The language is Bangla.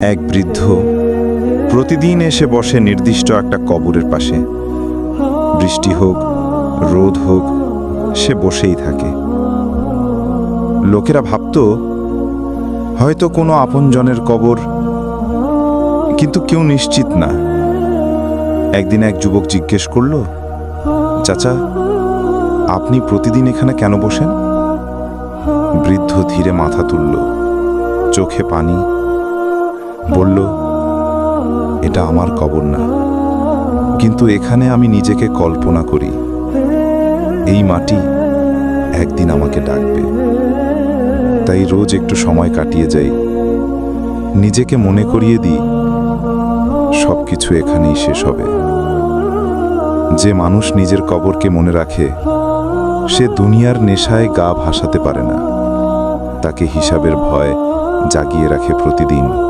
এক বৃদ্ধ প্রতিদিন এসে বসে নির্দিষ্ট একটা কবরের পাশে। বৃষ্টি হোক, রোদ হোক, সে বসেই থাকে। লোকেরা ভাবত, হয়তো কোনো আপনজনের কবর, কিন্তু কেউ নিশ্চিত না। একদিন এক যুবক জিজ্ঞেস করল, চাচা, আপনি প্রতিদিন এখানে কেন বসেন? বৃদ্ধ ধীরে মাথা তুলল, চোখে পানি বলল, এটা আমার কবর না। কিন্তু এখানে আমি নিজেকে কল্পনা করি। এই মাটি একদিন আমাকে ডাকবে। তাই রোজ একটু সময় কাটিয়ে যাই। নিজেকে মনে করিয়ে দিই সব কিছু এখানেই শেষ হবে। যে মানুষ নিজের কবরকে মনে রাখে, সে দুনিয়ার নেশায় গা ভাসাতে পারে না। তাকে হিসাবের ভয় জাগিয়ে রাখে প্রতিদিন।